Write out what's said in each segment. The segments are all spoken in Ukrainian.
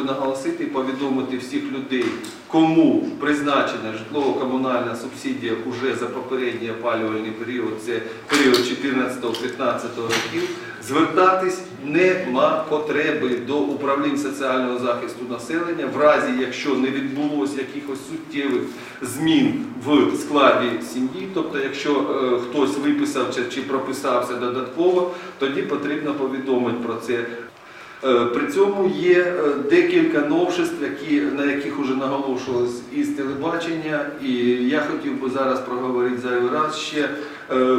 би наголосити і повідомити всіх людей, кому призначена житлово-комунальна субсидія уже за попередній опалювальний період, це період 14-15 років, звертатись нема потреби до управлінь соціального захисту населення, в разі якщо не відбулося якихось суттєвих змін в складі сім'ї, тобто якщо е, хтось виписав чи прописався додатково, тоді потрібно повідомити про це. Е, При цьому є е, декілька новшеств, які, на яких вже наголошувалось із телебачення, і я хотів би зараз проговорити зайвий раз ще, е,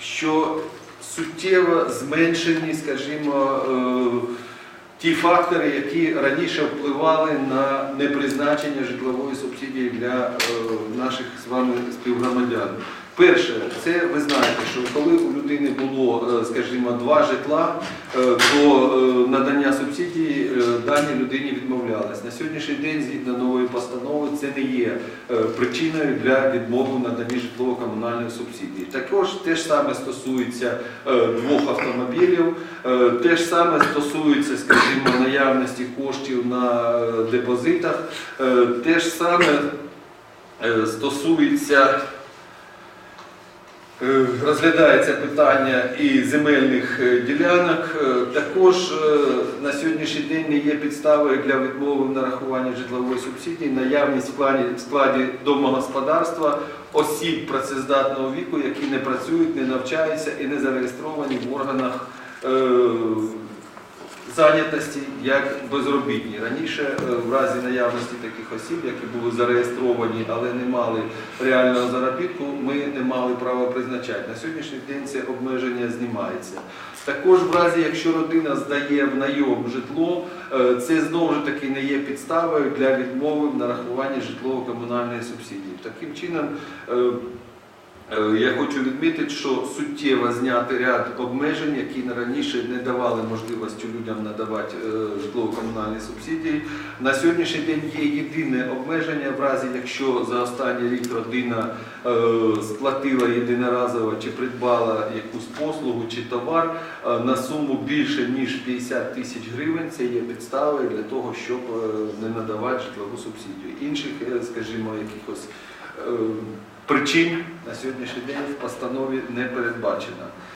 що суттєво зменшені, скажімо, ті фактори, які раніше впливали на непризначення житлової субсидії для наших з вами співгромадян. Перше, це ви знаєте, що коли у людини було, скажімо, два житла, е, то е, надання субсидії е, даній людині відмовлялось. На сьогоднішній день, згідно нової постанови, це не є е, причиною для відмови наданні житлово-комунальної субсидії. Також те ж саме стосується е, двох автомобілів, е, те ж саме стосується, скажімо, наявності коштів на е, депозитах, е, те ж саме е, стосується. Е, Розглядається питання і земельних е, ділянок. Е, Також на сьогоднішній день не є підставою для відмови в нарахуванні житлової субсидії, наявність в складі, в складі домогосподарства осіб працездатного віку, які не працюють, не навчаються і не зареєстровані в органах зайнятості як безробітні. Раніше е, в разі наявності таких осіб, які були зареєстровані, але не мали реального заробітку, ми не мали права призначати. На сьогоднішній день це обмеження знімається. Також в разі, якщо родина здає в найом житло, е, це знову ж таки не є підставою для відмови в нарахуванні житлово-комунальної субсидії. Таким чином, е, Я хочу відмітити, що суттєво зняти ряд обмежень, які раніше не давали можливості людям надавати е, житлово-комунальні субсидії. На сьогоднішній день є єдине обмеження, в разі якщо за останній рік родина е, сплатила єдиноразово чи придбала якусь послугу чи товар е, на суму більше ніж 50 тисяч гривень, це є підставою для того, щоб е, не надавати житлову субсидію. Інших, е, скажімо, якихось е, причин на сьогоднішній день в постанові не передбачено.